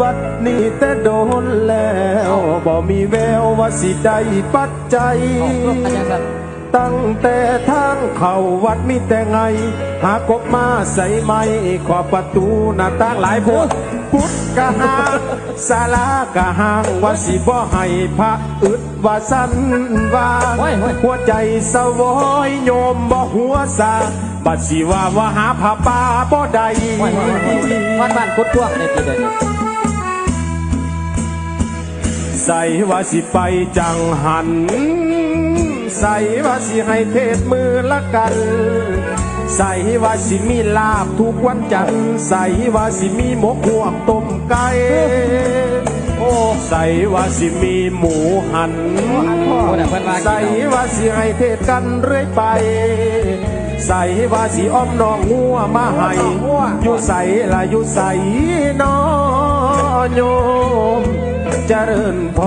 วัดนี้แต่โดนแล้วบ่มีแววว่าสิได้ปัจจัย ตั้งแต่ทางเข้าวัดมีแต่ไง หากบมาใส่ไม้ขอบประตูหน้าต่างหลายพวกพุทธกะหางศาลากะหางว่าสิบ่ให้พระอึดว่าสันว่าโอ้ยโอ้ยหัวใจสวอยโยมบ่หัวซาบัดสิว่าว่าหาผ้าป่าบ่ได้วัดบ้านกุดท่วงในปีเดียวนี้ ใส่ว่าสิไปจังหัน ใส่ว่าสิให้เทศมือละกัน ใส่ว่าสิมีลาบทุกวันจันทร์ใส่ว่าสิมีหมกหวกต้มไก่โอ้ใส่ว่าสิมีหมูหันใส่ว่าสิให้เทศกันเรื่อยไปใส่ว่าสิอ้อมน้องงัวมาให้อยู่ใส่ละอยู่ใส่นอโยม เจริญพร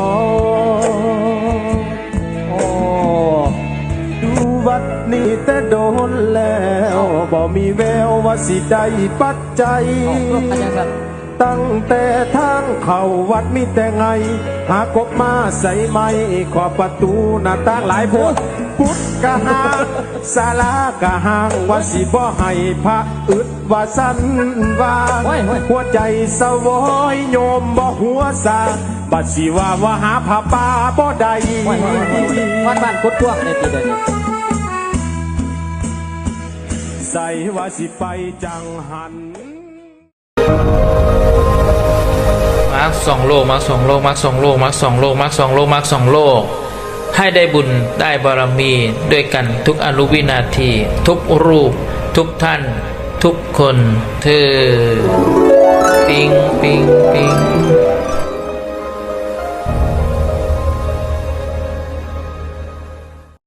โอ้ดูวัดนี้แต่โดนแล้วบ่มีแววว่าสิได้ปัจจัย ตั้งแต่ทางเข้าวัดมีแต่ไง หากบมาใส่ไม้ขอบประตูหน้าต่างหลายพวกพุทธกะหางศาลากะหางว่าสิบ่ให้พระอึดว่าสันว่าโอ้ยโอ้ยหัวใจสวอยโยมบ่หัวซา บัดสิว่าว่าหาผ้าป่าบ่ได้วัดบ้านกุดท่วงในปีเดียวนี้ใส่ว่าสิไปจังหัน มาร์คสองโลกมาร์คสองโลกมาร์คสองโลกมาร์คสองโลกมาร์คสองโลกมาร์คสองโลก ให้ได้บุญได้บารมีด้วยกันทุกอนุวินาที ทุกรูป ทุกท่าน ทุกคนเธอ